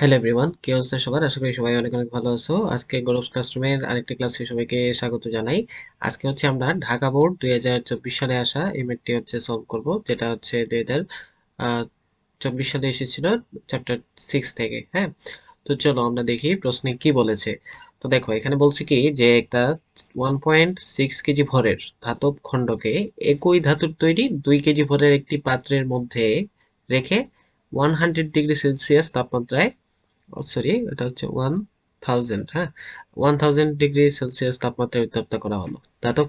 Hello everyone কি অবস্থা সবার? আশা করি সবাই অনেক অনেক ভালো আছো। আজকে গৌরব ক্লাসরুমের আরেকটি ক্লাসে সবাইকে স্বাগত জানাই। আজকে হচ্ছে আমরা ঢাকা বোর্ড দুই হাজার চব্বিশ সালে আসা এই ম্যাথটি হচ্ছে সলভ করব, যেটা হচ্ছে দুই চব্বিশ সালে এসেছিল চ্যাপ্টার সিক্স থেকে হ্যাঁ? তো চলো আমরা দেখি প্রশ্নে কি বলেছে। তো দেখো, এখানে বলছে কি যে একটা ওয়ান পয়েন্ট সিক্স কেজি ভরের ধাতব খণ্ডকে একই ধাতুর তৈরি দুই কেজি ভরের একটি পাত্রের মধ্যে রেখে ওয়ান হান্ড্রেড ডিগ্রি সেলসিয়াস তাপমাত্রায় সরি এটা হচ্ছে ওয়ান থাউজেন্ড হ্যাঁ? ওয়ান থাউজেন্ড ডিগ্রি সেলসিয়াস তাপমাত্রায় উত্তপ্ত করা হলো। ধাতব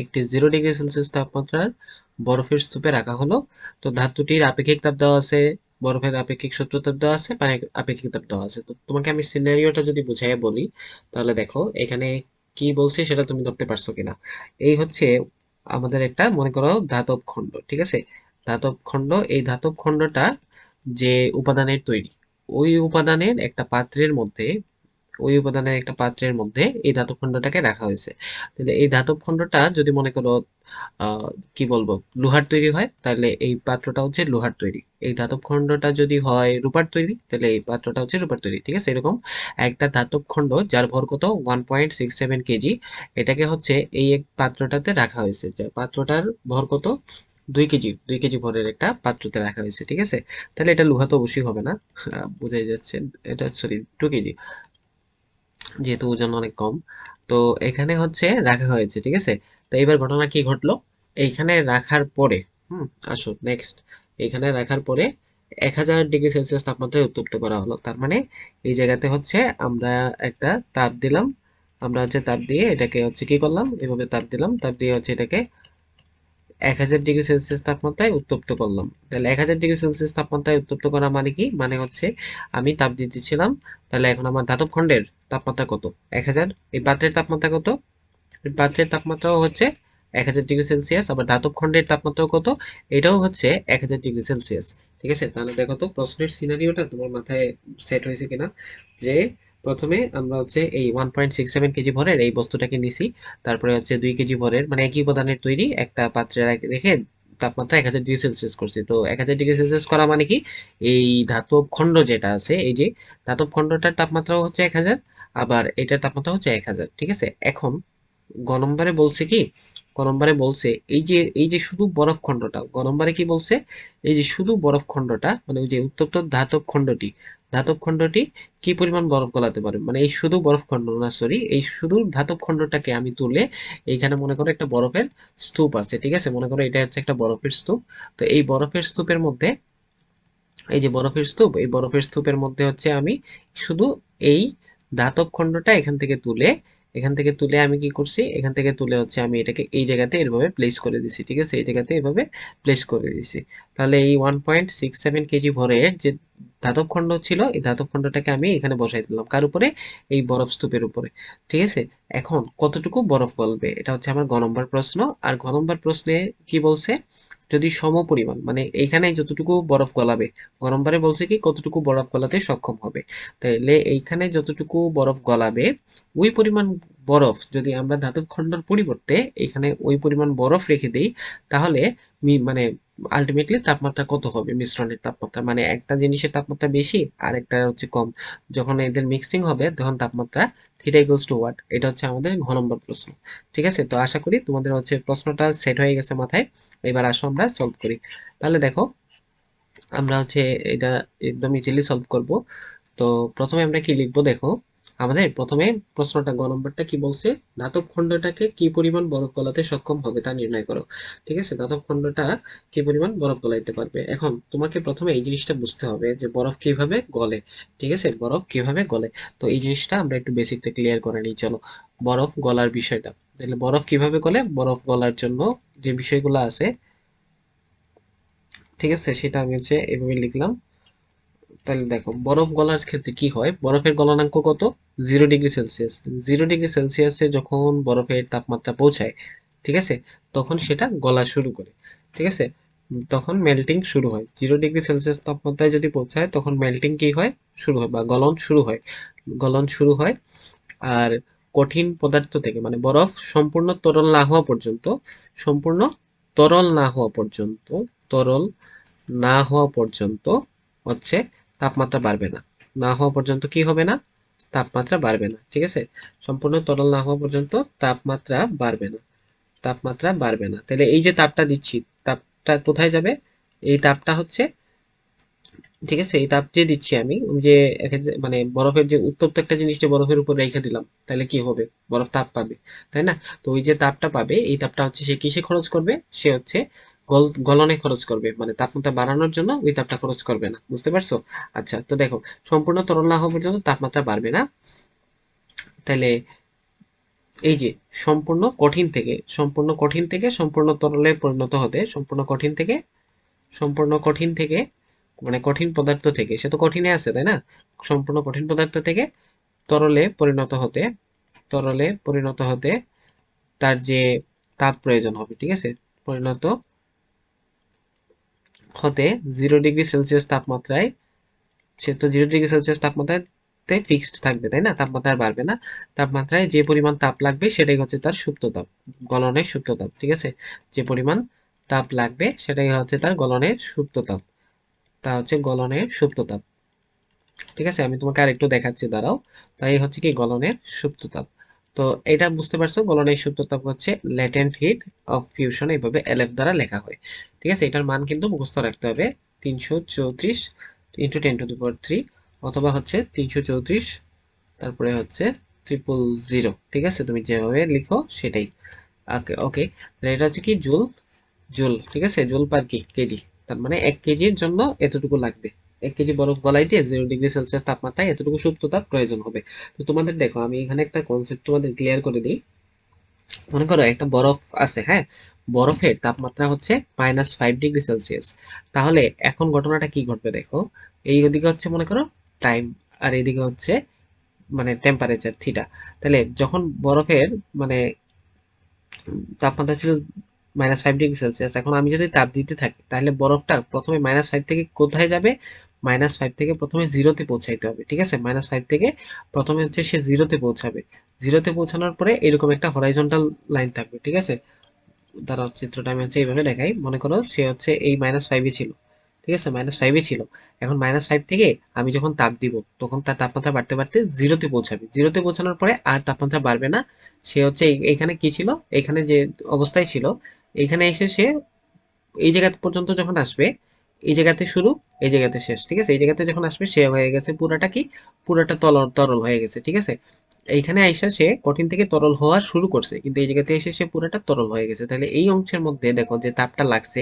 একটি জিরো ডিগ্রি সেলসিয়াস তাপমাত্রার বরফের স্তূপে রাখা হলো। তো ধাতুটির আপেক্ষিক তাপ দেওয়া আছে, বরফের আপেক্ষিক সূত্র তাপ দেওয়া আছে, পানির আপেক্ষিক তাপ দেওয়া আছে। তো তোমাকে আমি সিনারিওটা যদি বুঝাই বলি, তাহলে দেখো, এখানে কি বলছি সেটা তুমি ধরতে পারছ কিনা। এই হচ্ছে আমাদের একটা, মনে করো, ধাতব খণ্ড, ঠিক আছে? ধাতব খণ্ড, এই ধাতব খণ্ডটা যে উপাদানের তৈরি ওই উপাদানের একটা পাত্রের মধ্যে, ওই উপাদানের একটা পাত্রের মধ্যে এই ধাতব খণ্ডটাকে রাখা হয়েছে। তাহলে এই ধাতব খণ্ডটা যদি মনে করো কি বলব, লোহার তৈরি হয়, তাহলে এই পাত্রটা হচ্ছে লোহার তৈরি। এই ধাতব খণ্ডটা যদি হয় রূপার তৈরি, তাহলে এই পাত্রটা হচ্ছে রূপার তৈরি, ঠিক আছে? এরকম একটা ধাতব খণ্ড যার ভর কত one point six seven KG এটাকে হচ্ছে এই এক পাত্রটাতে রাখা হয়েছে। পাত্রটার ভর কত দুই কেজি দুই কেজি ভরের একটা পাত্রতে রাখা হয়েছে, ঠিক আছে? তাহলে এটা লোহা তো অবশ্যই হবে না। বোঝাই যাচ্ছে, এটা সরি টু কেজি। যেহেতু ওজন অনেক কম, তো এখানে হচ্ছে রাখা হয়েছে, ঠিক আছে? তো এবার ঘটনা কি ঘটলো? এইখানে রাখার পরে, হুম আসো নেক্সট এখানে রাখার পরে এক হাজার ডিগ্রি সেলসিয়াস তাপমাত্রায় উত্তপ্ত করা হলো। তার মানে এই জায়গাতে হচ্ছে আমরা একটা তাপ দিলাম। আমরা হচ্ছে তাপ দিয়ে এটাকে হচ্ছে কি করলাম? এভাবে তাপ দিলাম। তাপ দিয়ে হচ্ছে এটাকে এক হাজার ডিগ্রি সেলসিয়াস তাপমাত্রায় উত্তপ্ত করলাম। তাহলে এক হাজার ডিগ্রি সেলসিয়াস তাপমাত্রায় উত্তপ্ত করা মানে কি? মানে হচ্ছে আমি তাপ দিতেছিলাম, তাহলে এখন আমার ধাতব খণ্ডের তাপমাত্রা কত? এক হাজার। এই পাত্রের তাপমাত্রা কত? পাত্রের তাপমাত্রাও হচ্ছে এক হাজার ডিগ্রি সেলসিয়াস, আবার ধাতব খণ্ডের তাপমাত্রাও কত? এটাও হচ্ছে এক হাজার ডিগ্রি সেলসিয়াস। ঠিক আছে? তাহলে দেখো তো, প্রশ্নের সিনারিওটা তোমার মাথায় সেট হয়েছে কিনা? যে প্রথমে আমরা হচ্ছে এই one point six seven KG ভরের এই বস্তুটাকে নিছি। তারপরে হচ্ছে দুই কেজি ভরের মানে একই উপাদানের তৈরি একটা পাত্রে রেখে তাপমাত্রা এক হাজার ডিগ্রি সেলসিয়াস করছি। তো এক হাজার ডিগ্রি সেলসিয়াস করা মানে কি? এই ধাতব খণ্ড যেটা আছে, এই যে ধাতব খণ্ডটার তাপমাত্রাও হচ্ছে এক হাজার, আবার এটার তাপমাত্রা হচ্ছে এক হাজার, ঠিক আছে? এখন গ নম্বরে বলছে কি? ক নম্বরে বলছে, এই যে এই যে শুধু বরফ খণ্ডটা গ নম্বরে কি বলছে? এই যে শুধু বরফ খণ্ডটা মানে ওই যে উত্তপ্ত ধাতব খণ্ডটি ধাতব খণ্ডটি কি পরিমাণ বরফ গলাতে পারে? মানে এই শুধু বরফ খণ্ড না সরি এই শুধু ধাতব খণ্ডটাকে আমি তুলে এইখানে মনে করো একটা বরফের স্তূপ আছে, ঠিক আছে? মনে করো এটা হচ্ছে একটা বরফের স্তূপ। তো এই বরফের স্তূপের মধ্যে, এই যে বরফের স্তূপ, এই বরফের স্তূপের মধ্যে হচ্ছে আমি শুধু এই ধাতব খণ্ডটা এখান থেকে তুলে এখান থেকে তুলে আমি কি করছি? এখান থেকে তুলে হচ্ছে আমি এটাকে এই জায়গাতে এভাবে প্লেস করে দিছি, ঠিক আছে? এই জায়গাতে এভাবে প্লেস করে দিছি। তাহলে এই one point six seven KG ভরের যে ধাতব খণ্ড ছিল, এই ধাতব খণ্ডটাকে আমি এখানে বসাই দিলাম। কার উপরে? এই বরফ স্তূপের উপরে। ঠিক আছে? এখন কতটুকু বরফ গলবে? এটা হচ্ছে আমার গ নম্বর প্রশ্ন। আর ঘ নম্বর প্রশ্নে কি বলছে? যদি সম পরিমাণ মানে এইখানে যতটুকু বরফ গলাবে গরমবারে বলছে কি, কতটুকু বরফ গলাতে সক্ষম হবে। তাহলে এইখানে যতটুকু বরফ গলাবে, ওই পরিমাণ বরফ যদি আমরা ধাতব খণ্ডর পরিবর্তে এখানে ওই পরিমাণ বরফ রেখে দিই, তাহলে মানে আলটিমেটলি তাপমাত্রা কত হবে? মিশ্রণের তাপমাত্রা মানে একটা জিনিসের তাপমাত্রা বেশি আর একটা হচ্ছে কম। যখন এদের মিক্সিং হবে, তখন তাপমাত্রা থিটা ইকুয়ালস টু ওয়াট এটা হচ্ছে আমাদের ঘ নম্বর প্রশ্ন। ঠিক আছে? তো আশা করি তোমাদের হচ্ছে প্রশ্নটা সেট হয়ে গেছে মাথায়। এবার আসো আমরা সলভ করি। তাহলে দেখো, আমরা হচ্ছে এটা একদম ইজিলি সলভ করব। তো প্রথমে আমরা কি লিখব দেখো? আমাদের প্রথমে প্রশ্নটা গ নম্বরটা কি বলছে, ধাতব খণ্ডটাকে কি পরিমাণ বরফ গলাতে সক্ষম হবে তা নির্ণয় করো। ঠিক আছে? ধাতব খণ্ডটা কি পরিমাণ বরফ গলাইতে পারবে? এখন তোমাকে প্রথমে এই জিনিসটা বুঝতে হবে যে বরফ কীভাবে গলে। ঠিক আছে? বরফ কীভাবে গলে। তো এই জিনিসটা আমরা একটু বেসিকটা ক্লিয়ার করে নিই, চলো। বরফ গলার বিষয়টা। তাহলে বরফ কীভাবে গলে? বরফ গলার জন্য যে বিষয়গুলো আছে, ঠিক আছে? সেটা আমি হচ্ছে এভাবে লিখলাম। তাহলে দেখো, বরফ গলার ক্ষেত্রে কি হয়? বরফের গলনাঙ্ক কত? Zero degree Celsius. Zero degree সেলসিয়াসে যখন বরফের তাপমাত্রা পৌঁছায়, ঠিক আছে? তখন সেটা গলা শুরু করে, ঠিক আছে? তখন মেল্টিং শুরু হয়। জিরো ডিগ্রি সেলসিয়াস তাপমাত্রায় যদি পৌঁছায়, তখন মেল্টিং কি হয়? শুরু হয়, বা গলন শুরু হয়। গলন শুরু হয়, আর কঠিন পদার্থ থেকে মানে বরফ সম্পূর্ণ তরল না হওয়া পর্যন্ত, সম্পূর্ণ তরল না হওয়া পর্যন্ত, তরল না হওয়া পর্যন্ত হচ্ছে তাপমাত্রা বাড়বে না। না হওয়া পর্যন্ত কি হবে না? তাপমাত্রা বাড়বে না, ঠিক আছে? সম্পূর্ণ তরল না হওয়া পর্যন্ত তাপমাত্রা বাড়বে না। তাপমাত্রা বাড়বে না। তাহলে এই যে তাপটা দিচ্ছি, তাপটা কোথায় যাবে? এই তাপটা হচ্ছে, ঠিক আছে? এই তাপ যে দিচ্ছি আমি যে মানে বরফের যে উত্তপ্ত একটা জিনিসটা বরফের উপর রেখে দিলাম, তাহলে কি হবে? বরফ তাপ পাবে, তাই না? তো ওই যে তাপটা পাবে, এই তাপটা হচ্ছে সে কিসে খরচ করবে? সে হচ্ছে গলনে খরচ করবে। মানে তাপমাত্রা বাড়ানোর জন্য ওই তাপটা খরচ করবে না। বুঝতে পারছ? আচ্ছা তো দেখো, সম্পূর্ণ তরল না হওয়া পর্যন্ত তাপমাত্রা বাড়বে না। তাহলে এই যে সম্পূর্ণ কঠিন থেকে, সম্পূর্ণ কঠিন থেকে সম্পূর্ণ তরলে পরিণত হতে, সম্পূর্ণ কঠিন থেকে, সম্পূর্ণ কঠিন থেকে মানে কঠিন পদার্থ থেকে, সে তো কঠিনে আছে, তাই না? সম্পূর্ণ কঠিন পদার্থ থেকে তরলে পরিণত হতে, তরলে পরিণত হতে তার যে তাপ প্রয়োজন হবে, ঠিক আছে? পরিণত হতে জিরো ডিগ্রি সেলসিয়াস তাপমাত্রায়, সে তো জিরো ডিগ্রি সেলসিয়াস তাপমাত্রায় ফিক্সড থাকবে, তাই না? তাপমাত্রা বাড়বে না। তাপমাত্রায় যে পরিমাণ তাপ লাগবে, সেটাই হচ্ছে তার সুপ্ত তাপ, গলনের সুপ্ত তাপ, ঠিক আছে? যে পরিমাণ তাপ লাগবে, সেটাই হচ্ছে তার গলনের সুপ্ত তাপ। তা হচ্ছে গলনের সুপ্ত তাপ। ঠিক আছে? আমি তোমাকে আরেকটু দেখাচ্ছি, দাঁড়াও। তাই হচ্ছে কি? গলনের সুপ্ত তাপ। তো এটা বুঝতে পারছ, গলনের সুপ্ত তাপ হচ্ছে ল্যাটেন্ট হিট অফ ফিউশন এইভাবে এলএফ দ্বারা লেখা হয়। ঠিক আছে? এটার মান কিন্তু মুখস্থ রাখতে হবে তিনশো চৌত্রিশ into ten to the power three অথবা হচ্ছে তিনশো চৌত্রিশ তারপরে হচ্ছে ট্রিপল জিরো ঠিক আছে? তুমি যেভাবে লিখো সেটাই। ওকে ওকে তাহলে এটা হচ্ছে কি? Joule joule. ঠিক আছে? জুল পার কি? কেজি। তার মানে এক কেজির জন্য এতটুকু লাগবে। এক কেজি বরফ গলাই দিয়ে জিরো ডিগ্রি সেলসিয়াস তাপমাত্রায় এতটুকু সুপ্ত তাপ প্রয়োজন হবে। তো তোমাদের দেখো, আমি এখানে একটা কনসেপ্ট তোমাদের ক্লিয়ার করে দিই। মনে করো একটা বরফ আছে হ্যাঁ? বরফের তাপমাত্রা হচ্ছে মাইনাস ফাইভ ডিগ্রি সেলসিয়াস তাহলে এখন ঘটনাটা কি ঘটবে দেখো? এই ওদিকে হচ্ছে মনে করো টাইম আর এদিকে হচ্ছে মানে টেম্পারেচার থিটা তাহলে যখন বরফের মানে তাপমাত্রা ছিল মাইনাস ফাইভ ডিগ্রি সেলসিয়াস এখন আমি যদি তাপ দিতে থাকি, তাহলে বরফটা প্রথমে মাইনাস ফাইভ থেকে কোথায় যাবে? মাইনাস ফাইভ থেকে প্রথমে জিরোতে পৌঁছাইতে হবে, ঠিক আছে? মাইনাস ফাইভ থেকে প্রথমে হচ্ছে সে জিরোতে পৌঁছাবে। জিরোতে পৌঁছানোর পরে এরকম একটা হরাইজন্টাল লাইন থাকবে, ঠিক আছে? তারা চিত্রটা আমি হচ্ছে এইভাবে দেখাই। মনে করো সে হচ্ছে এই মাইনাস ফাইভে ছিল, ঠিক আছে? মাইনাস ফাইভে ছিল। এখন মাইনাস ফাইভ থেকে আমি যখন তাপ দিব, তখন তার তাপমাত্রা বাড়তে বাড়তে জিরোতে পৌঁছাবে। জিরোতে পৌঁছানোর পরে আর তাপমাত্রা বাড়বে না। সে হচ্ছে এইখানে কি ছিল? এখানে যে অবস্থায় ছিল, এইখানে এসে সে এই জায়গা পর্যন্ত যখন আসবে এই জায়গাতে শুরু, এই জায়গাতে শেষ, ঠিক আছে? এই জায়গাতে যখন আসবে, সে হয়ে গেছে পুরাটা কি? পুরাটা তরল তরল হয়ে গেছে, ঠিক আছে? এইখানে আইসা সে কঠিন থেকে তরল হওয়া শুরু করছে, কিন্তু এই জায়গাতে এসে সে পুরাটা তরল হয়ে গেছে। তাহলে এই অংশের মধ্যে দেখো যে তাপটা লাগছে,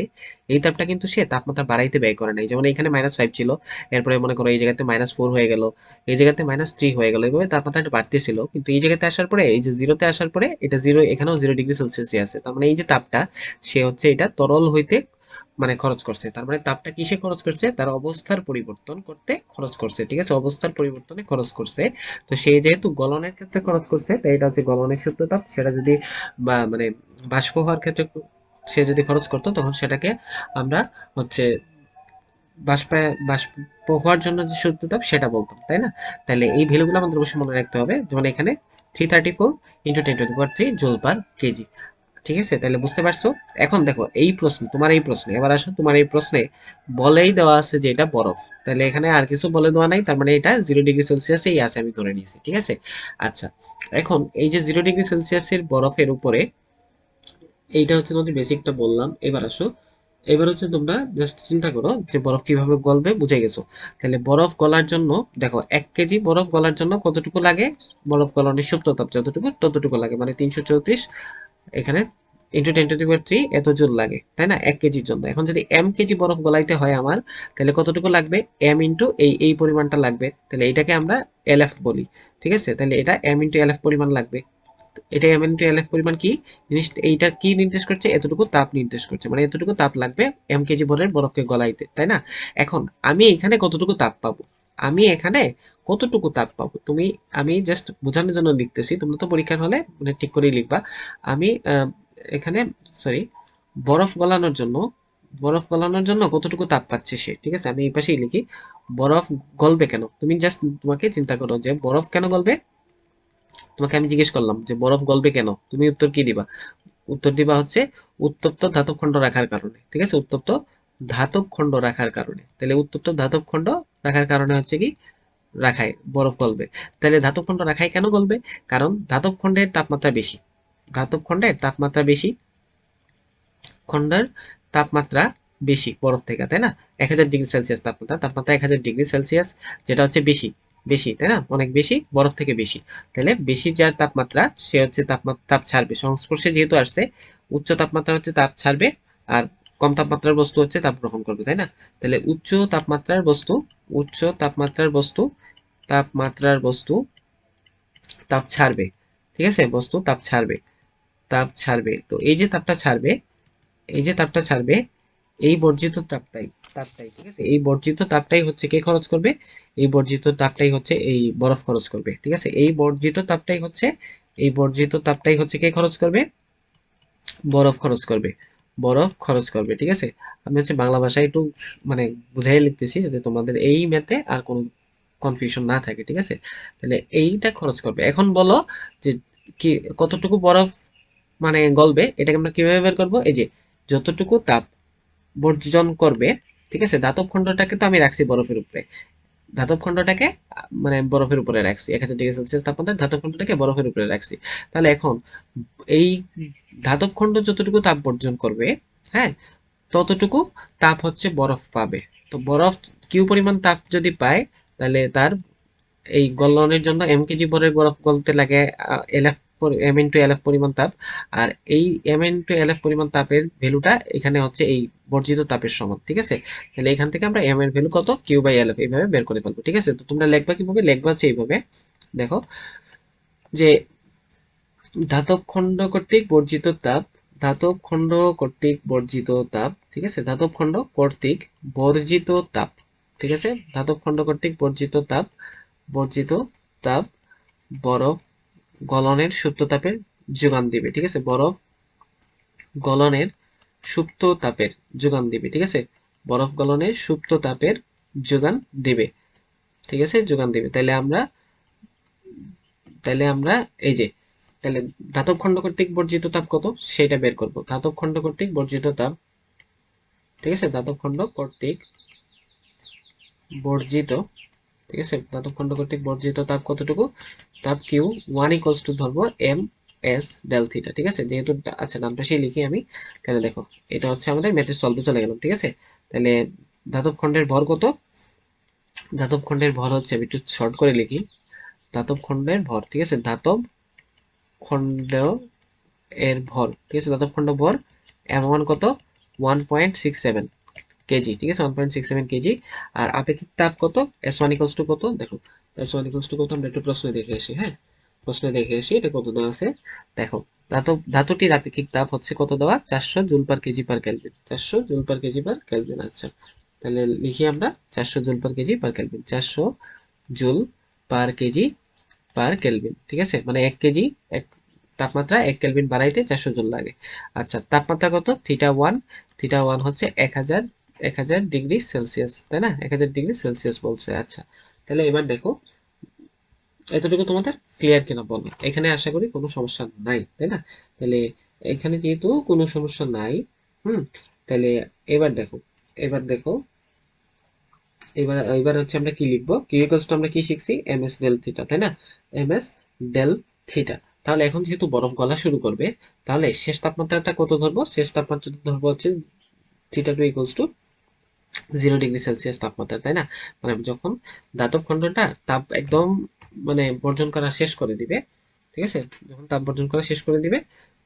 এই তাপটা কিন্তু সে তাপমাত্রা বাড়াইতে ব্যয় করে নাই। যেমন এখানে মাইনাস ফাইভ ছিল, এরপরে মনে করো এই জায়গাতে মাইনাস ফোর হয়ে গেল, এই জায়গাতে মাইনাস থ্রি হয়ে গেল এইভাবে তাপমাত্রাটা বাড়তেছিল। কিন্তু এই জায়গাতে আসার পরে, এই যে জিরোতে আসার পরে, এটা জিরো এখানেও জিরো ডিগ্রি সেলসিয়াসে আছে। তার মানে এই যে তাপটা, সে হচ্ছে এটা তরল হইতে মানে খরচ করছে। তার মানে তাপটা কিসে খরচ করছে? তার অবস্থার পরিবর্তন করতে খরচ করছে, ঠিক আছে? অবস্থার পরিবর্তনে খরচ করছে। তো সেই যেহেতু গলনের ক্ষেত্রে খরচ করছে, তাই এটা হচ্ছে গলনের সূত্র তাপ। সেটা যদি বা মানে বাষ্প হওয়ার ক্ষেত্রে সে যদি খরচ করতো, তখন সেটাকে আমরা হচ্ছে বাষ্প বাষ্প হওয়ার জন্য যে সূত্র তাপ, সেটা বলতাম, তাই না? তাহলে এই ভ্যালুগুলো আমাদের অবশ্যই মনে রাখতে হবে। যেমন এখানে three thirty four into ten to the power three joule per kg ঠিক আছে? তাহলে বুঝতে পারছ? এখন দেখো, এই প্রশ্ন, তোমার এই প্রশ্নে, এবার আসো, তোমার এই প্রশ্নে বলেই দেওয়া আছে যে এটা বরফ। তাহলে এখানে আর কিছু বলে দেওয়া নাই, তার মানে এটা জিরো ডিগ্রি সেলসিয়াসেই আছে, আমি ধরে নিয়েছি, ঠিক আছে? আচ্ছা এখন এই যে জিরো ডিগ্রি সেলসিয়াসের বরফের উপরে, এইটা হচ্ছে তোমাদের বেসিকটা বললাম, এবার আসো। এবার হচ্ছে তোমরা জাস্ট চিন্তা করো যে বরফ কীভাবে গলবে, বুঝে গেছো? তাহলে বরফ গলার জন্য, দেখো, এক কেজি বরফ গলার জন্য কতটুকু লাগে? বরফ গলনের সুপ্ত তাপ যতটুকু, ততটুকু লাগে মানে তিনশো চৌত্রিশ এখানে into ten to the three এত জুল লাগে, তাই না? এক কেজির জন্য এখন যদি এম কেজি বরফ গলাইতে হয় আমার, তাহলে কতটুকু লাগবে? এম ইন্টু এই এই পরিমাণটা লাগবে। তাহলে এটাকে আমরা এল এফ বলি, ঠিক আছে? তাহলে এটা এম ইন্টু এল এফ পরিমাণ লাগবে। এটা এম ইন্টু এল এফ পরিমাণ কি? জিনিস এইটা কি নির্দেশ করছে? এতটুকু তাপ নির্দেশ করছে। মানে এতটুকু তাপ লাগবে এম কেজি বরের বরফকে গলাইতে, তাই না? এখন আমি এখানে কতটুকু তাপ পাবো? আমি এখানে কতটুকু তাপ পাবো? তুমি, আমি জাস্ট বোঝানোর জন্য লিখতেছি, তোমরা তো পরীক্ষার হলে মানে ঠিক করেই লিখবা। আমি এখানে সরি বরফ গলানোর জন্য, বরফ গলানোর জন্য কতটুকু তাপ পাচ্ছে সে? ঠিক আছে, আমি এই পাশেই লিখি, বরফ গলবে কেন? তুমি জাস্ট তোমাকে চিন্তা করো যে বরফ কেন গলবে? তোমাকে আমি জিজ্ঞেস করলাম যে বরফ গলবে কেন? তুমি উত্তর কি দিবা? উত্তর দিবা হচ্ছে উত্তপ্ত ধাতব খণ্ড রাখার কারণে, ঠিক আছে? উত্তপ্ত ধাতব খণ্ড রাখার কারণে। তাহলে উত্তপ্ত ধাতব খণ্ড রাখার কারণে হচ্ছে কি, রাখায়, বরফ গলবে। তাহলে ধাতব খণ্ড রাখায় কেন গলবে? কারণ ধাতব খণ্ডের তাপমাত্রা বেশি। ধাতব খণ্ডের তাপমাত্রা বেশি, খণ্ডের তাপমাত্রা বেশি বরফ থেকে, তাই না? এক হাজার ডিগ্রি সেলসিয়াস তাপমাত্রা তাপমাত্রা এক হাজার ডিগ্রি সেলসিয়াস, যেটা হচ্ছে বেশি বেশি, তাই না? অনেক বেশি, বরফ থেকে বেশি। তাহলে বেশি যার তাপমাত্রা, সে হচ্ছে তাপমাত্রা তাপ ছাড়বে। সংস্পর্শে যেহেতু আসছে, উচ্চ তাপমাত্রা হচ্ছে তাপ ছাড়বে, আর কম তাপমাত্রার বস্তু হচ্ছে তাপ গ্রহণ করবে, তাই না? তাহলে উচ্চ তাপমাত্রার বস্তু, উচ্চ তাপমাত্রার বস্তু তাপমাত্রার বস্তু, তাপ ছাড়বে, ঠিক আছে? বস্তু তাপ ছাড়বে তাপ ছাড়বে। তো এই যে তাপটা ছাড়বে, এই যে তাপটা ছাড়বে, এই বর্জিত তাপটাই তাপটাই, ঠিক আছে? এই বর্জিত তাপটাই হচ্ছে কে খরচ করবে? এই বর্জিত তাপটাই হচ্ছে এই বরফ খরচ করবে, ঠিক আছে? এই বর্জিত তাপটাই হচ্ছে, এই বর্জিত তাপটাই হচ্ছে কে খরচ করবে? বরফ খরচ করবে। বরফ খরচ করবে, ঠিক আছে? আমি হচ্ছে বাংলা ভাষায় একটু মানে বুঝাই লিখতেছি যাতে তোমাদের এই ম্যাথে আর কোনো কনফিউশন না থাকে, ঠিক আছে? তাহলে এইটা খরচ করবে। এখন বলো যে কি, কতটুকু বরফ মানে গলবে, এটাকে আমরা কীভাবে বের করব? এই যে যতটুকু তাপ বর্জন করবে, ঠিক আছে? দাতব খণ্ডটাকে তো আমি রাখছি বরফের উপরে। ধাতব খণ্ডটাকে মানে বরফের উপরে রাখছি। এক হাজার ডিগ্রি সেলসিয়াস তাপমাত্রায় ধাতব খণ্ডটাকে বরফের উপরে রাখছি। তাহলে এখন এই ধাতব খণ্ড যতটুকু তাপ বর্জন করবে হ্যাঁ ততটুকু তাপ হচ্ছে বরফ পাবে। তো বরফ কিউ পরিমাণ তাপ যদি পায়, তাহলে তার এই গলনের জন্য এম কেজি ভরের বরফ গলতে লাগে L F M into L F পরিমাণ তাপ, আর এই এম ইন্টু এল এফ পরিমাণ তাপের ভ্যালুটা এখানে হচ্ছে এই বর্জিত তাপের সমান, ঠিক আছে? তাহলে এখান থেকে আমরা এম এর ভ্যালু কত? কিউ বাই এল এফ এইভাবে বের করে ফেলব, ঠিক আছে? তো তোমরা লিখবা কীভাবে? লিখবা হচ্ছে এইভাবে, দেখো, যে ধাতব খণ্ড কর্তৃক বর্জিত তাপ, ধাতব খণ্ড কর্তৃক বর্জিত তাপ, ঠিক আছে? ধাতব খণ্ড কর্তৃক বর্জিত তাপ, ঠিক আছে? ধাতব খণ্ড কর্তৃক বর্জিত তাপ বর্জিত তাপ, বরফ গলনের সুপ্ত তাপের যোগান দিবে, ঠিক আছে? বরফ গলনের সুপ্ত তাপের যোগান দিবে, ঠিক আছে? বরফ গলনের সুপ্ত তাপের যোগান দিবে, ঠিক আছে? যোগান দিবে। তাহলে আমরা তাহলে আমরা এই যে তাহলে ধাতব খণ্ড কর্তৃক বর্জিত তাপ কত? সেটা বের করব। ধাতব খণ্ড কর্তৃক বর্জিত তাপ, ঠিক আছে? ধাতব খণ্ড কর্তৃক বর্জিত ঠিক আছে? ধাতব খণ্ড কর্তৃক বর্জিত তাপ কতটুকু? তাপ কিউ ওয়ান ইকলস টু ধরবো এম এস ডেল থিটা ঠিক আছে? যেহেতু আচ্ছা ডান পাশেই লিখি আমি। তাহলে দেখো, এটা হচ্ছে আমাদের ম্যাথের সলভে চলে গেলাম, ঠিক আছে? তাহলে ধাতব খণ্ডের ভর কত? ধাতব খণ্ডের ভর হচ্ছে, আমি একটু শর্ট করে লিখি। ধাতব খণ্ডের ভর, ঠিক আছে? ধাতব খণ্ড এর ভর, ঠিক আছে? ধাতব খণ্ড ভর এম ওয়ান কত? One point six seven KG, ঠিক আছে? One point six seven KG. আর আপেক্ষিক তাপ কত? এস ওয়ান ইকলস টু কত? দেখো এস ওয়ান ইকলস টু কত? আমরা একটু প্রশ্নে দেখে আসি হ্যাঁ? প্রশ্নে দেখে আসি, এটা কত দেওয়া আছে? দেখো, ধাতব, ধাতুটির আপেক্ষিক তাপ হচ্ছে কত দেওয়া? চারশো joule per KG per kelvin চারশো joule per KG per kelvin আচ্ছা। তাহলে লিখি আমরা, চারশো joule per KG per kelvin চারশো joule per KG per kelvin ঠিক আছে? মানে এক কেজি, এক তাপমাত্রা এক কেলভিন বাড়াইতে চারশো জুল লাগে। আচ্ছা তাপমাত্রা কত? থিটা ওয়ান থিটা ওয়ান হচ্ছে এক হাজার এক হাজার ডিগ্রি সেলসিয়াস, তাই না? এক হাজার ডিগ্রি সেলসিয়াস বলছে আচ্ছা। তাহলে এবার দেখো, এতটুকু তোমাদের ক্লিয়ার কিনা বলো। এখানে আশা করি কোনো সমস্যা নাই, তাই না? তাহলে এখানে যেহেতু কোনো সমস্যা নাই, হুম? তাহলে এবার দেখো এবার দেখো, এবার এবার হচ্ছে আমরা কি লিখব? কিউ ইকুয়ালস টু আমরা কি শিখছি? এম এস ডেল থিটা তাই না? এম এস ডেল থিটা তাহলে এখন যেহেতু বরফ গলা শুরু করবে, তাহলে শেষ তাপমাত্রাটা কত ধরবো? শেষ তাপমাত্রাটা ধরবো হচ্ছে theta two equals to zero degree Celsius তাপমাত্রা, তাই না? মানে যখন দাতব খণ্ডটা তাপ একদম মানে বর্জন করা শেষ করে দিবে, ঠিক আছে? যখন তাপ বর্জন করা শেষ করে দিবে,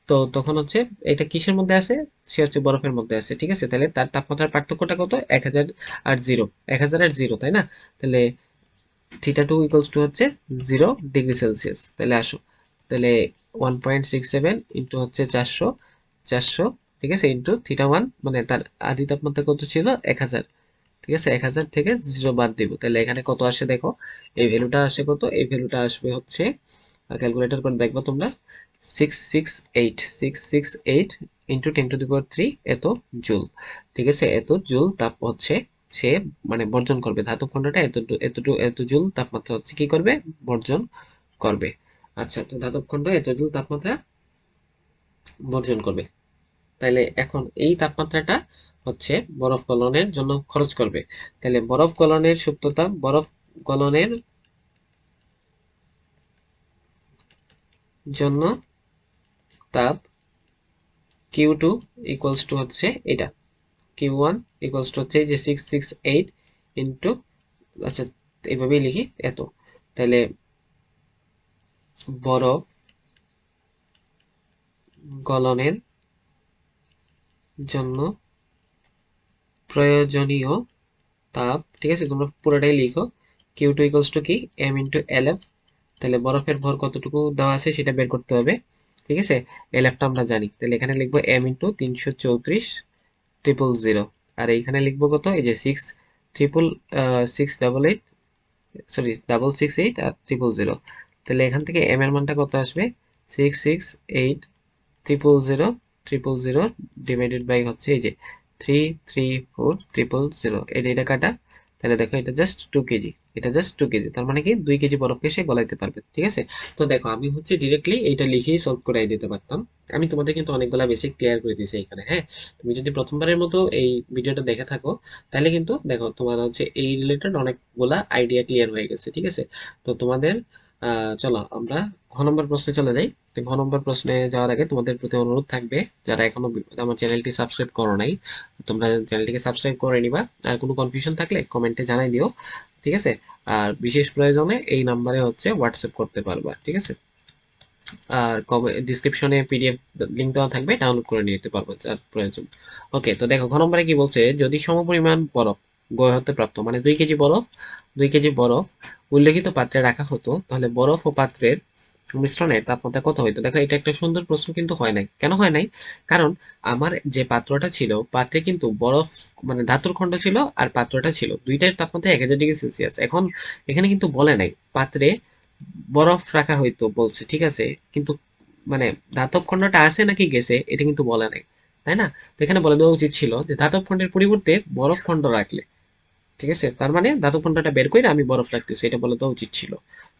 তো তখন হচ্ছে এটা কিসের মধ্যে আছে সে হচ্ছে বরফের মধ্যে আছে ঠিক আছে? তাহলে তার তাপমাত্রার পার্থক্যটা কত? এক হাজার আর জিরো এক হাজার আর জিরো তাই না? তাহলে থিটা টু ইকুয়ালস টু হচ্ছে জিরো ডিগ্রি সেলসিয়াস তাহলে আসো। তাহলে one point six seven into হচ্ছে চারশো চারশো ঠিক আছে ইন্টু থিটা ওয়ান মানে তার আদি তাপমাত্রা কত ছিল? এক হাজার। ঠিক আছে, এক হাজার থেকে জিরো বাদ দিব। তাহলে এখানে কত আসে দেখো? এই ভ্যালুটা আসে কত? এই ভ্যালুটা আসবে হচ্ছে ক্যালকুলেটর করে দেখব তোমরা six six eight six six eight into ten to the power three এত জুল ঠিক আছে, এত জুল তাপ হচ্ছে সে মানে বর্জন করবে। ধাতব খণ্ডটা এত এত এত জুল তাপমাত্রা হচ্ছে কি করবে? বর্জন করবে। আচ্ছা তো ধাতব খণ্ড এত জুল তাপমাত্রা বর্জন করবে। তাইলে এখন এই তাপমাত্রাটা হচ্ছে বরফ গলনের জন্য খরচ করবে। তাহলে বরফ গলনের সুপ্ত তাপ বরফ গলনের জন্য তাপ কিউ টু ইকুয়ালস টু হচ্ছে এটা। কিউ ওয়ান ইকুয়ালস টু হচ্ছে যে সিক্স সিক্স এইট ইন্টু আচ্ছা এইভাবেই লিখি, এত। তাহলে বরফ গলনের জন্য প্রয়োজনীয় তাপ, ঠিক আছে? তোমরা পুরোটাই লিখো। কিউ টু ইকুয়ালস টু কি? এম ইন্টু এল এফ তাহলে বরফের ভর কতটুকু দেওয়া আছে সেটা বের করতে হবে, ঠিক আছে? এল এফটা আমরা জানি। তাহলে এখানে লিখব এম ইন্টু তিনশো চৌত্রিশ ট্রিপল জিরো আর এইখানে লিখব কত? এই যে six triple six double eight sorry double six eight আর ট্রিপল জিরো তাহলে এখান থেকে এম এর মানটা কত আসবে? Six six eight triple zero triple zero divided by হচ্ছে এই যে three three four triple zero এটা এটা কাটা, তাহলে দেখো এটা জাস্ট টু কেজি। এটা জাস্ট টু কেজি, তার মানে কি দুই কেজি বরফকে সে গলাইতে পারবে, ঠিক আছে? তো দেখো, আমি হচ্ছে ডিরেক্টলি এইটা লিখেই সলভ করাই দিতে পারতাম। আমি তোমাদের কিন্তু অনেকগুলা বেসিক ক্লিয়ার করে দিয়েছি এখানে হ্যাঁ? তুমি যদি প্রথমবারের মতো এই ভিডিওটা দেখে থাকো, তাহলে কিন্তু দেখো তোমার হচ্ছে এই রিলেটেড অনেকগুলা আইডিয়া ক্লিয়ার হয়ে গেছে, ঠিক আছে? তো তোমাদের চলো আমরা ঘ নম্বর প্রশ্নে চলে যাই। তো ঘ নম্বর প্রশ্নে যাওয়ার আগে তোমাদের প্রতি অনুরোধ থাকবে, যারা এখনও আমার চ্যানেলটি সাবস্ক্রাইব করো নাই, তোমরা চ্যানেলটিকে সাবস্ক্রাইব করে নিবা। আর কোনো কনফিউশন থাকলে কমেন্টে জানাই দিও, ঠিক আছে? আর বিশেষ প্রয়োজনে এই নাম্বারে হচ্ছে হোয়াটসঅ্যাপ করতে পারবা, ঠিক আছে? আর ডিসক্রিপশনে পিডিএফ লিঙ্ক দেওয়া থাকবে ডাউনলোড করে নিতে পারব, যার প্রয়োজন। ওকে তো দেখো, ঘ নম্বরে কি বলছে, যদি সমপরিমাণ বরফ গয় প্রাপ্ত মানে দুই কেজি বরফ, দুই কেজি বরফ, উল্লেখিত পাত্রে রাখা হতো। তাহলে বরফ ও পাত্রের মিশ্রণের তাপমাত্রা কত হইতো? দেখো, এটা একটা সুন্দর প্রশ্ন কিন্তু হয় নাই। কেন হয় নাই? কারণ আমার যে পাত্রটা ছিল, পাত্রে কিন্তু বরফ মানে ধাতুর খণ্ড ছিল আর পাত্রটা ছিল। দুইটার তাপমাত্রা এক হাজার ডিগ্রি সেলসিয়াস। এখন এখানে কিন্তু বলে নাই, পাত্রে বরফ রাখা হইতো বলছে, ঠিক আছে? কিন্তু মানে ধাতব খণ্ডটা আছে নাকি গেছে, এটা কিন্তু বলে নাই। তাই না? তো এখানে বলে দেওয়া উচিত ছিল যে ধাতব খণ্ডের পরিবর্তে বরফ খণ্ড রাখলে, ঠিক আছে? তার মানে ধাতব খণ্ডটা বের করে আমি বরফ রাখতেছি, এটা বলে দেওয়া উচিত ছিল।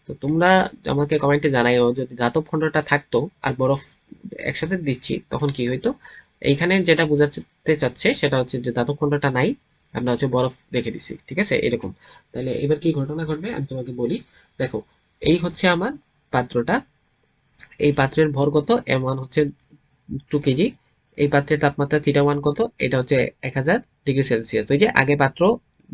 তো তোমরা আমাকে কমেন্টে জানাইও যদি ধাতব খণ্ডটা থাকতো আর বরফ একসাথে দিচ্ছি, তখন কি হইতো? এইখানে যেটা বোঝাতে চাচ্ছে সেটা হচ্ছে যে ধাতব খণ্ডটা নাই, আমরা হচ্ছে বরফ রেখে দিছি, ঠিক আছে? এরকম। তাহলে এবার কি ঘটনা ঘটবে? আমি তোমাকে বলি। দেখো, এই হচ্ছে আমার পাত্রটা। এই পাত্রের ভর কত? এম ওয়ান হচ্ছে টু কেজি। এই পাত্রের তাপমাত্রা থিটা ওয়ান কত? এটা হচ্ছে এক হাজার ডিগ্রি সেলসিয়াস ওই যে আগে পাত্র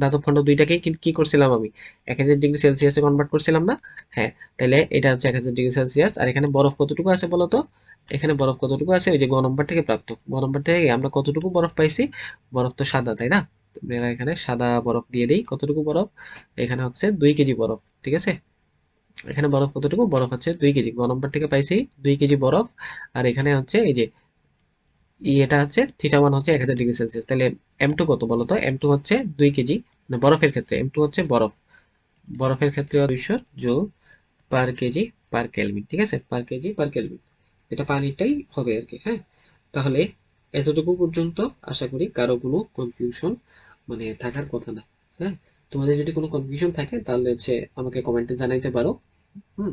ধাতব খণ্ড দুইটাকেই কি- কি করছিলাম আমি? এক হাজার ডিগ্রি সেলসিয়াসে কনভার্ট করছিলাম না? হ্যাঁ তাহলে এটা হচ্ছে এক হাজার ডিগ্রি সেলসিয়াস আর এখানে বরফ কতটুকু আছে বলতো? এখানে বরফ কতটুকু আছে? ওই যে গ থেকে প্রাপ্ত। গ থেকে আমরা কতটুকু বরফ পাইছি? বরফ তো সাদা, তাই না? আমরা এখানে সাদা বরফ দিয়ে দিই কতটুকু বরফ? এখানে হচ্ছে দুই কেজি বরফ, ঠিক আছে? এখানে বরফ কতটুকু? বরফ হচ্ছে দুই কেজি। গ নম্বর থেকে পাইছি দুই কেজি বরফ। আর এখানে হচ্ছে এই যে ই এটা হচ্ছে থিটা ওয়ান হচ্ছে এক হাজার ডিগ্রি সেলসিয়াস। তাহলে এম টু কত বলতো এম টু হচ্ছে দুই কেজি মানে বরফের ক্ষেত্রে। এম টু হচ্ছে বরফ। বরফের ক্ষেত্রে দুইশো joule per KG per kelvin ঠিক আছে? পার কেজি পার কেলভিন এটা পানিটাই হবে আর কি হ্যাঁ? তাহলে এতটুকু পর্যন্ত আশা করি কারও কোনো কনফিউশন মানে থাকার কথা না হ্যাঁ? তোমাদের যদি কোনো কনফিউশন থাকে তাহলে হচ্ছে আমাকে কমেন্টে জানাইতে পারো। হুম?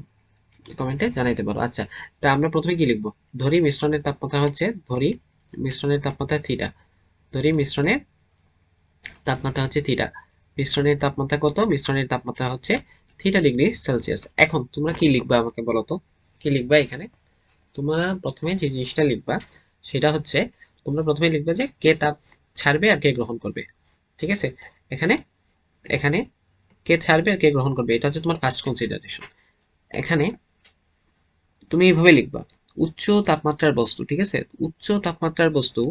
কমেন্টে জানাইতে পারো। আচ্ছা তা আমরা প্রথমে কি লিখব? ধরি মিশ্রণের তাপমাত্রা হচ্ছে, ধরি মিশ্রণের তাপমাত্রা থিটা। ধরি মিশ্রণের তাপমাত্রা হচ্ছে থিটা। মিশ্রণের তাপমাত্রা কত? মিশ্রণের তাপমাত্রা হচ্ছে থিটা ডিগ্রি সেলসিয়াস। এখন তোমরা কি লিখবা আমাকে বলো তো? কি লিখবা এখানে? তোমরা প্রথমে যে জিনিসটা লিখবা, সেটা হচ্ছে তোমরা প্রথমে লিখবে যে কে তাপ ছাড়বে আর কে গ্রহণ করবে। ঠিক আছে? এখানে এখানে কে ছাড়বে আর কে গ্রহণ করবে, এটা হচ্ছে তোমার ফার্স্ট কনসিডারেশন এখানে তুমি এইভাবে লিখবা। উচ্চ তাপমাত্রার বস্তু, ঠিক আছে? উচ্চ তাপমাত্রার বস্তু,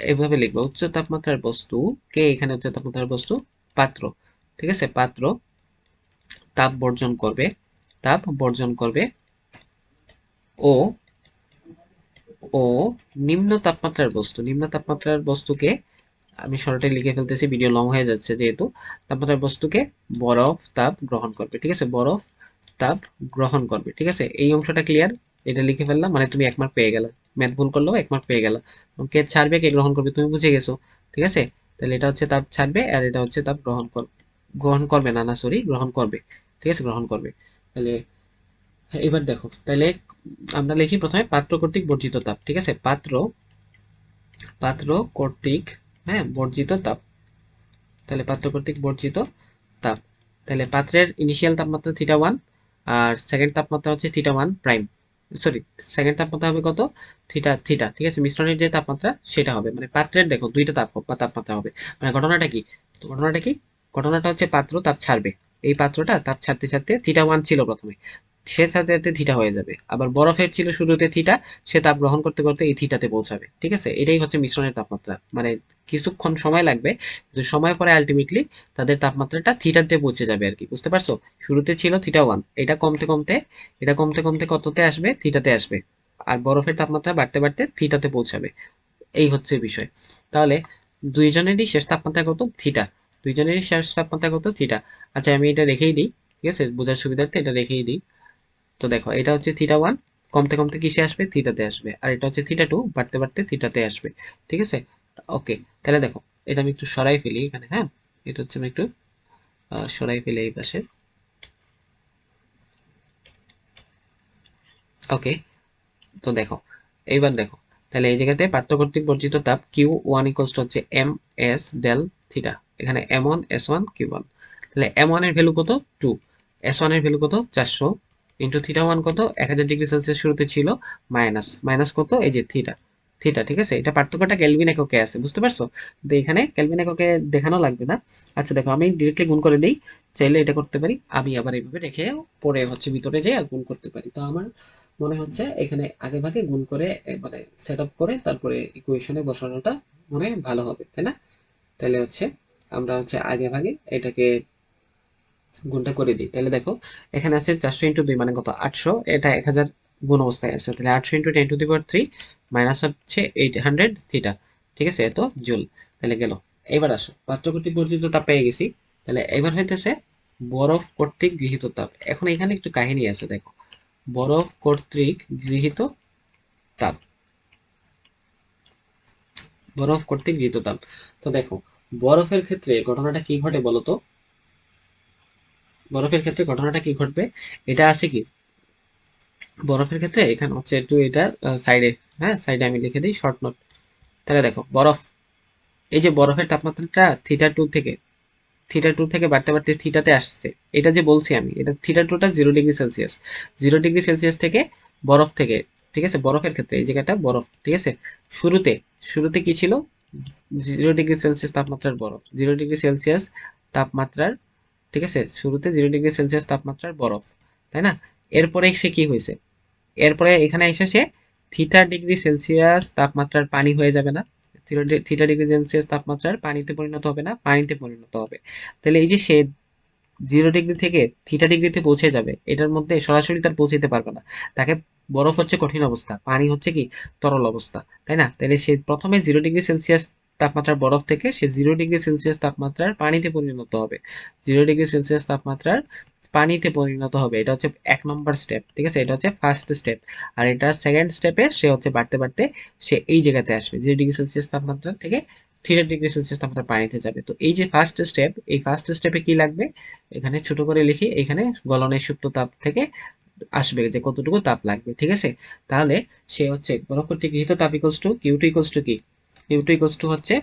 এভাবে লিখবা, উচ্চ তাপমাত্রার বস্তু, কে এখানে উচ্চ তাপমাত্রার বস্তু? পাত্র, ঠিক আছে? পাত্র তাপ বর্জন করবে, তাপ বর্জন করবে ও ও নিম্ন তাপমাত্রার বস্তু, নিম্ন তাপমাত্রার বস্তুকে আমি শর্টে লিখে ফেলতেছি ভিডিও লং হয়ে যাচ্ছে যেহেতু, তাপমাত্রার বস্তুকে বরফ তাপ গ্রহণ করবে, ঠিক আছে? বরফ তাপ গ্রহণ করবে, ঠিক আছে? এই অংশটা ক্লিয়ার এটা লিখে ফেললাম মানে তুমি এক মার্ক পেয়ে গেলা। ম্যাথ ভুল করলেও এক মার্ক পেয়ে গেলা। কে ছাড়বে, কে গ্রহণ করবে, তুমি বুঝে গেছো, ঠিক আছে? তাহলে এটা হচ্ছে তাপ ছাড়বে আর এটা হচ্ছে তাপ গ্রহণ কর, গ্রহণ করবে না না সরি গ্রহণ করবে, ঠিক আছে? গ্রহণ করবে। তাহলে, এবার দেখো, তাহলে আমরা লিখি প্রথমে পাত্র কর্তৃক বর্জিত তাপ, ঠিক আছে? পাত্র পাত্র কর্তৃক হ্যাঁ বর্জিত তাপ। তাহলে পাত্র কর্তৃক বর্জিত তাপ। তাহলে পাত্রের ইনিশিয়াল তাপমাত্রা থিটা ওয়ান আর সেকেন্ড তাপমাত্রা হচ্ছে theta one prime sorry second তাপমাত্রা হবে কত? থিটা থিটা ঠিক আছে? মিশ্রণের যে তাপমাত্রা, সেটা হবে। মানে পাত্রের, দেখো, দুইটা তাপ, তাপমাত্রা হবে। মানে ঘটনাটা কি? ঘটনাটা কি? ঘটনাটা হচ্ছে পাত্র তাপ ছাড়বে। এই পাত্রটা তাপ ছাড়তে ছাড়তে থিটা ওয়ান ছিল প্রথমে। সে সাথে সাথে থিটা হয়ে যাবে। আবার বরফের ছিল শুরুতে থিটা সে তাপ গ্রহণ করতে করতে এই থিটাতে পৌঁছাবে। ঠিক আছে? এটাই হচ্ছে মিশ্রণের তাপমাত্রা। মানে কিছুক্ষণ সময় লাগবে, কিন্তু সময় পরে আলটিমেটলি তাদের তাপমাত্রাটা থিটাতে পৌঁছে যাবে আর কি। বুঝতে পারছ? শুরুতে ছিল থিটা ওয়ান এটা কমতে কমতে, এটা কমতে কমতে কততে আসবে? থিটাতে আসবে। আর বরফের তাপমাত্রা বাড়তে বাড়তে থিটাতে পৌঁছাবে। এই হচ্ছে বিষয়। তাহলে দুইজনেরই শেষ তাপমাত্রা কত? থিটা দুইজনেরই শেষ তাপমাত্রা কত? থিটা আচ্ছা আমি এটা রেখেই দিই। ঠিক আছে? বোঝার সুবিধার্থে এটা রেখেই দিই। তো দেখো, এটা হচ্ছে থিটা ওয়ান কমতে কমতে কিসে আসবে? থিটাতে আসবে। আর এটা হচ্ছে থিটা টু বাড়তে বাড়তে থিটাতে আসবে। ঠিক আছে? ওকে তাহলে দেখো, এটা আমি একটু সরাই ফেলি এখানে হ্যাঁ? এটা হচ্ছে আমি একটু সরাই ফেলি এই পাশে। ওকে তো দেখো, এইবার দেখো, তাহলে এই জায়গাতে পাত্র কর্তৃক বর্জিত তাপ কিউ ওয়ান ইকোয়ালস হচ্ছে এম এস ডেল থিটা এখানে M one S one Q one তাহলে এম ওয়ানের ভ্যালু কত? টু এস ওয়ানের ভ্যালু কত? চারশো ইন্টু থিটা ওয়ান কত? এক হাজার ডিগ্রি সেলসিয়াস শুরুতে ছিল মাইনাস মাইনাস কত? এই যে থিটা থিটা ঠিক আছে? এটা পার্থক্যটা ক্যালভিন এককে আছে, বুঝতে পারছ? তো এখানে ক্যালভিন এককে দেখানো লাগবে না। আচ্ছা দেখো, আমি ডিরেক্টলি গুণ করে দিই, চাইলে এটা করতে পারি। আমি আবার এইভাবে রেখে পরে হচ্ছে ভিতরে আর গুণ করতে পারি। তো আমার মনে হচ্ছে এখানে আগে ভাগে গুণ করে মানে সেট আপ করে তারপরে ইকুয়েশনে বসানোটা মনে ভালো হবে, তাই না? তাহলে হচ্ছে আমরা হচ্ছে আগে ভাগে এটাকে গুণটা করে দিই। তাহলে দেখো, এখানে আছে চারশো ইন্টু দুই মানে কত? আটশো। এটা এক হাজার গুণ অবস্থায় আছে। তাহলে আটশো into ten to the power three minus হচ্ছে এইট হান্ড্রেড থিটা ঠিক আছে? এত জুল। তাহলে গেল। এবার আসো। পাত্র কর্তৃক বর্ধিত তাপ পেয়ে গেছি। তাহলে এবার হইতেছে বরফ কর্তৃক গৃহীত তাপ। এখন এখানে একটু কাহিনী আছে, দেখো। বরফ কর্তৃক গৃহীত তাপ। বরফ কর্তৃক গৃহীত তাপ। তো দেখো, বরফের ক্ষেত্রে ঘটনাটা কি ঘটে বলতো? বরফের ক্ষেত্রে ঘটনাটা কি ঘটবে? এটা আছে কি? বরফের ক্ষেত্রে এখানে হচ্ছে একটু এটা সাইডে হ্যাঁ সাইডে আমি লিখে দিই শর্ট নোট তাহলে দেখো, বরফ। এই যে বরফের তাপমাত্রাটা থিটা টু থেকে থিটা টু থেকে বাড়তে বাড়তে থিটাতে আসছে। এটা যে বলছি আমি, এটা থিটা টুটা zero degree Celsius zero degree Celsius থেকে বরফ থেকে, ঠিক আছে, বরফের ক্ষেত্রে, এই জায়গাটা বরফ, ঠিক আছে? শুরুতে শুরুতে কি ছিল? জিরো ডিগ্রি সেলসিয়াস তাপমাত্রার বরফ। জিরো ডিগ্রি সেলসিয়াস তাপমাত্রার ঠিক আছে? শুরুতে জিরো ডিগ্রি সেলসিয়াস তাপমাত্রার বরফ, তাই না? এরপরে সে কি হয়েছে? এরপরে এখানে এসে সে থিটা ডিগ্রি সেলসিয়াস তাপমাত্রার পানি হয়ে যাবে না। থিটা ডিগ্রি সেলসিয়াস তাপমাত্রার পানিতে পরিণত হবে না, পানিতে পরিণত হবে। তাহলে এই যে সে জিরো ডিগ্রি থেকে থিটা ডিগ্রিতে পৌঁছে যাবে, এটার মধ্যে সরাসরি তার পৌঁছাতে পারবে না। তাকে বরফ হচ্ছে কঠিন অবস্থা, পানি হচ্ছে কি? তরল অবস্থা, তাই না? তাহলে সে প্রথমে জিরো ডিগ্রি সেলসিয়াস তাপমাত্রার বরফ থেকে সে জিরো ডিগ্রি সেলসিয়াস তাপমাত্রার পানিতে পরিণত হবে। জিরো ডিগ্রি সেলসিয়াস তাপমাত্রার পানিতে পরিণত হবে। এটা হচ্ছে এক নম্বর স্টেপ ঠিক আছে? এটা হচ্ছে ফার্স্ট স্টেপ আর এটা সেকেন্ড স্টেপে সে হচ্ছে বাড়তে বাড়তে সে এই জায়গাতে আসবে। জিরো ডিগ্রি সেলসিয়াস তাপমাত্রা থেকে থ্রি ডিগ্রি সেলসিয়াস তাপমাত্রা পানিতে যাবে। তো এই যে ফার্স্ট স্টেপ এই ফার্স্ট স্টেপে কি লাগবে? এখানে ছোট করে লিখি, এখানে গলনের সুপ্ত তাপ থেকে আসবে যে কতটুকু তাপ লাগবে, ঠিক আছে? তাহলে সে হচ্ছে কর্তৃক গৃহীত তাপ equals to Q two equals to কি কিউ টু টু হচ্ছে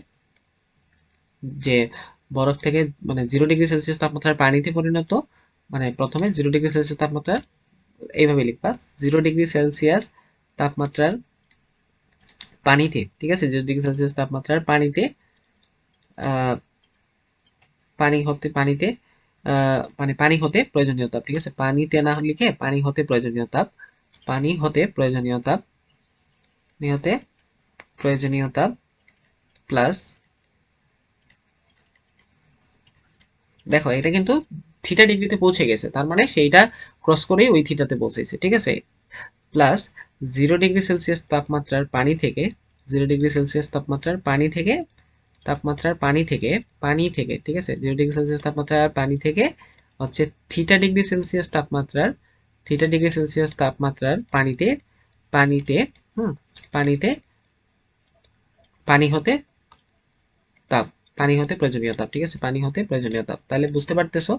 যে বরফ থেকে মানে জিরো ডিগ্রি সেলসিয়াস তাপমাত্রার পানিতে পরিণত মানে প্রথমে জিরো ডিগ্রি সেলসিয়াস তাপমাত্রার এইভাবে লিখবা জিরো ডিগ্রি সেলসিয়াস তাপমাত্রার পানিতে, ঠিক আছে? জিরো ডিগ্রি সেলসিয়াস তাপমাত্রার পানিতে পানি হতে, পানিতে মানে পানি হতে প্রয়োজনীয় তাপ, ঠিক আছে? পানিতে না লিখে পানি হতে প্রয়োজনীয় তাপ, পানি হতে প্রয়োজনীয় তাপ, পানি হতে প্রয়োজনীয় তাপ। প্লাস দেখো, এটা কিন্তু থিটা ডিগ্রিতে পৌঁছে গেছে। তার মানে সেইটা ক্রস করেই ওই থিটাতে পৌঁছেছে, ঠিক আছে? প্লাস জিরো ডিগ্রি সেলসিয়াস তাপমাত্রার পানি থেকে জিরো ডিগ্রি সেলসিয়াস তাপমাত্রার পানি থেকে, তাপমাত্রার পানি থেকে পানি থেকে, ঠিক আছে? জিরো ডিগ্রি সেলসিয়াস তাপমাত্রার পানি থেকে হচ্ছে থিটা ডিগ্রি সেলসিয়াস তাপমাত্রার থিটা ডিগ্রি সেলসিয়াস তাপমাত্রার পানিতে পানিতে, হুম, পানিতে, পানি হতে পানি হতে প্রয়োজনীয় তাপ, ঠিক আছে? পানি হতে প্রয়োজনীয় তাপ। তাহলে বুঝতে পারতেছো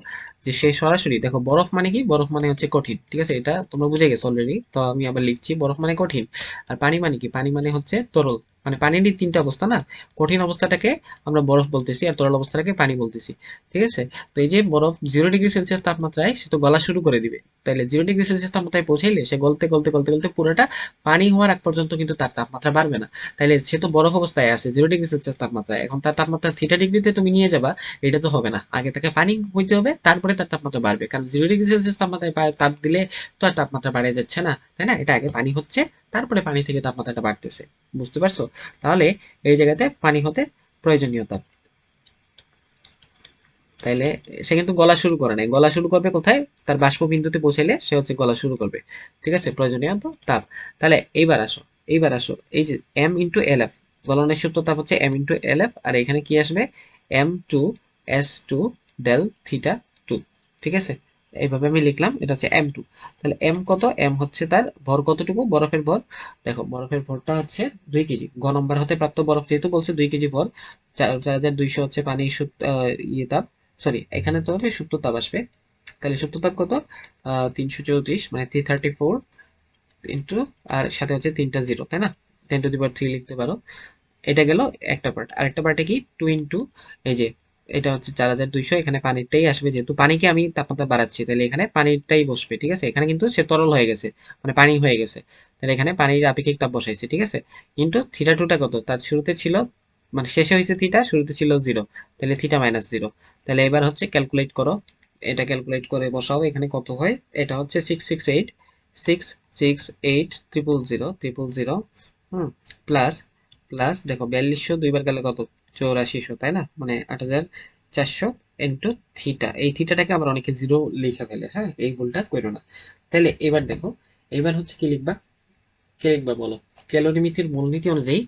যে সে সরাসরি, দেখো বরফ মানে কি? বরফ মানে হচ্ছে কঠিন, ঠিক আছে? এটা তোমরা বুঝে গেছো অলরেডি তো আমি আবার লিখছি বরফ মানে কঠিন। আর পানি মানে কি? পানি মানে হচ্ছে তরল মানে পানিরই তিনটা অবস্থা না, কঠিন অবস্থাটাকে আমরা বরফ বলতেছি আর তরল অবস্থাটাকে পানি বলতেছি, ঠিক আছে? তো এই যে বরফ জিরো ডিগ্রি সেলসিয়াস তাপমাত্রায় সে তো গলা শুরু করে দিবে। তাইলে জিরো ডিগ্রি সেলসিয়াস তাপমাত্রায় পৌঁছাইলে সে গলতে গলতে গলতে গলতে পুরোটা পানি হওয়ার আগ পর্যন্ত কিন্তু তার তাপমাত্রা বাড়বে না। তাইলে সে তো বরফ অবস্থায় আছে জিরো ডিগ্রি সেলসিয়াস তাপমাত্রায়। এখন তার তাপমাত্রা থিটা ডিগ্রিতে তুমি নিয়ে যাবা, এটা তো হবে না। আগে তাকে পানি হইতে হবে, তারপরে তার তাপমাত্রা বাড়বে। কারণ জিরো ডিগ্রি সেলসিয়াস তাপমাত্রায় তাপ দিলে তো আর তাপমাত্রা বাড়ে যাচ্ছে না, তাই না? এটা আগে পানি হচ্ছে তারপরে পানি থেকে তাপমাত্রাটা বাড়তেছে। বুঝতে পারছ? তাহলে এই জায়গাতে পানি হতে প্রয়োজনীয় তাপ তাইলে সে কিন্তু গলা শুরু করে নাই। গলা শুরু করবে কোথায়? তার বাষ্প বিন্দুতে পৌঁছাইলে সে হচ্ছে গলা শুরু করবে। ঠিক আছে? প্রয়োজনীয় তাপ। তাহলে এইবার আসো এইবার আসো। এই যে এম ইন্টু এল এফ গলনের সূত্র তাপ হচ্ছে এম ইন্টু এল এফ আর এখানে কি আসবে? M two S two del theta two ঠিক আছে? এইভাবে আমি লিখলাম, এটা হচ্ছে এম টু তাহলে এম কত? এম হচ্ছে তার ভর কতটুকু? বরফের ভর। দেখো, বরফের ভরটা হচ্ছে দুই কেজি। গ নম্বর হতে প্রাপ্ত বরফ যেহেতু বলছে দুই কেজি ভর, চার হাজার দুইশো হচ্ছে পানি ইয়ে তাপ। সরি এখানে তো হবে সুপ্ত তাপ আসবে। তাহলে সুপ্ত তাপ কত? তিনশো চৌত্রিশ মানে থ্রি থার্টি ফোর ইন্টু আর সাথে হচ্ছে তিনটা জিরো তাই না? Ten to the power three লিখতে পারো। এটা গেল একটা পার্ট আরেকটা পার্টে কি? টু ইন্টু এই যে এটা হচ্ছে চার হাজার দুইশো, এখানে পানিরটাই আসবে, যেহেতু পানিকে আমি তাপমাত্রা বাড়াচ্ছি, তাহলে এখানে পানিরটাই বসবে, ঠিক আছে? এখানে কিন্তু সে তরল হয়ে গেছে মানে পানি হয়ে গেছে। তাহলে এখানে পানির আপেক্ষিক তাপ বসাইছে, ঠিক আছে? ইন্টু থিটা টুটা কত? তার শুরুতে ছিল মানে শেষে হয়েছে থিটা শুরুতে ছিল জিরো তাহলে থিটা মাইনাস জিরো তাহলে এবার হচ্ছে ক্যালকুলেট করো, এটা ক্যালকুলেট করে বসাও, এখানে কত হয়? এটা হচ্ছে six six eight six six eight triple zero triple zero হুম প্লাস প্লাস দেখো, বিয়াল্লিশশো দুইবার গেলে কত? চৌরাশিশো, তাই না? মানে আট হাজার চারশো ইন্টু থিটা এই থিটাটাকে আবার অনেকে জিরো লিখে ফেলে হ্যাঁ? এই ভুলটা করো না। তাহলে এবার দেখো, এবার হচ্ছে কি লিখবা? কি লিখবা বলো? ক্যালোরিমিতির মূলনীতি অনুযায়ী।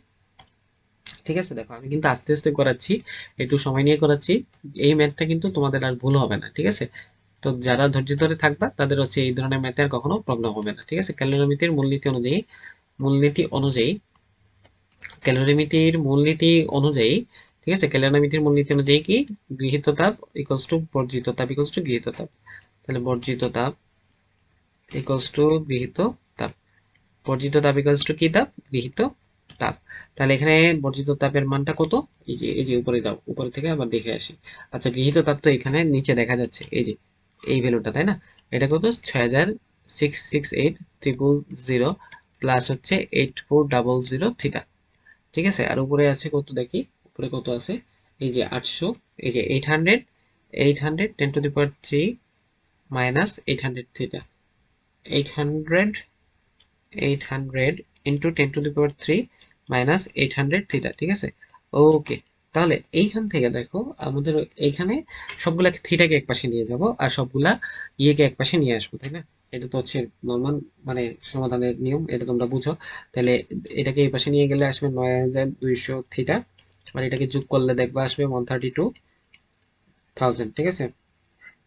ঠিক আছে? দেখো, আমি কিন্তু আস্তে আস্তে করাচ্ছি, একটু সময় নিয়ে করাচ্ছি। এই ম্যাথটা কিন্তু তোমাদের আর ভুল হবে না, ঠিক আছে? তো যারা ধৈর্য ধরে থাকবা, তাদের হচ্ছে এই ধরনের ম্যাথের কখনো প্রবলেম হবে না, ঠিক আছে? ক্যালোরিমিতির মূলনীতি অনুযায়ী মূলনীতি অনুযায়ী ক্যালোরিমিতির মূলনীতি অনুযায়ী, ঠিক আছে? ক্যালোরিমিতির মূলনীতি অনুযায়ী কি? গৃহীত তাপ ইকুয়ালস টু বর্জিত তাপ ইকুয়ালস টু গৃহীত তাপ। তাহলে বর্জিত তাপ ইকুয়ালস টু গৃহীত তাপ। বর্জিত তাপ ইকুয়ালস টু কি তাপ? গৃহীত তাপ। তাহলে এখানে বর্জিত তাপের মানটা কত? এই যে এই যে উপরে দাও, উপরে থেকে আবার দেখে আসি। আচ্ছা গৃহীত তাপ তো এখানে নিচে দেখা যাচ্ছে। এই যে, এই ভ্যালুটা তাই না? এটা কত? ছয় হাজার six six eight triple zero plus হচ্ছে eight four double zero theta ঠিক আছে? আর উপরে আছে কত দেখি? উপরে কত আছে? এই যে আটশো, এই যে eight hundred eight hundred ten to the power three minus eight hundred থ্রিটা eight hundred eight hundred into ten to the power three minus eight hundred থ্রিটা ঠিক আছে? ওকে তাহলে এইখান থেকে দেখো, আমাদের এইখানে সবগুলা থ্রিটাকে এক পাশে নিয়ে যাব আর সবগুলা ইয়েকে এক পাশে নিয়ে আসব, তাই না? এটা তো হচ্ছে নর্মাল মানে সমাধানের নিয়ম, এটা তোমরা বুঝো। তাহলে এটাকে এই পাশে নিয়ে গেলে আসবে নয় হাজার দুইশো থিটা। আর এটাকে যোগ করলে দেখবা আসবে ওয়ান থার্টি টু থাউজেন্ড ঠিক আছে?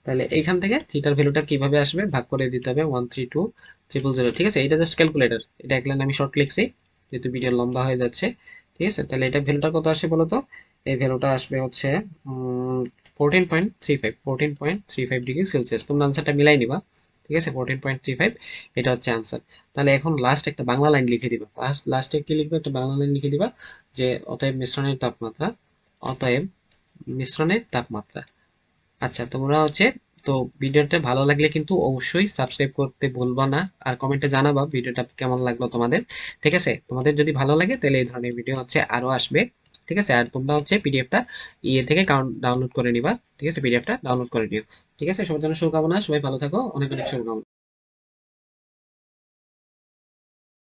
তাহলে এইখান থেকে থিটার ভ্যালুটা কীভাবে আসবে ভাগ করে দিতে হবে one three two triple zero ঠিক আছে? এটা জাস্ট ক্যালকুলেটর এটা এক লাইন আমি শর্ট লিখছি, যেহেতু ভিডিও লম্বা হয়ে যাচ্ছে, ঠিক আছে? তাহলে এটা ভ্যালুটা কত আসে বলো তো? এই ভ্যালুটা আসবে হচ্ছে fourteen point three five fourteen point three five degree Celsius তোমরা আনসারটা মিলাই নিবা। ঠিক আছে? ফোরটিন পয়েন্ট থ্রি ফাইভ এটা হচ্ছে আনসার তাহলে এখন লাস্ট একটা বাংলা লাইন লিখে দিবা। লাস্ট লাস্টে কি লিখবে? একটা বাংলা লাইন লিখে দিবা যে, অতএব মিশ্রণের তাপমাত্রা, অতএব মিশ্রণের তাপমাত্রা। আচ্ছা তোমরা হচ্ছে, তো ভিডিওটা ভালো লাগলে কিন্তু অবশ্যই সাবস্ক্রাইব করতে ভুলবা না। আর কমেন্টে জানাবা ভিডিওটা কেমন লাগল তোমাদের। ঠিক আছে? তোমাদের যদি ভালো লাগে তাহলে এই ধরনের ভিডিও হচ্ছে আরও আসবে। ঠিক আছে? আর তোমরা হচ্ছে পিডিএফটা ইয়ে থেকে ডাউনলোড করে নিবা। ঠিক আছে? পিডিএফটা ডাউনলোড করে নিও। ঠিক আছে? সবার জন্য শুভকামনা সবাই ভালো থাকো অনেক অনেক শুভকামনা।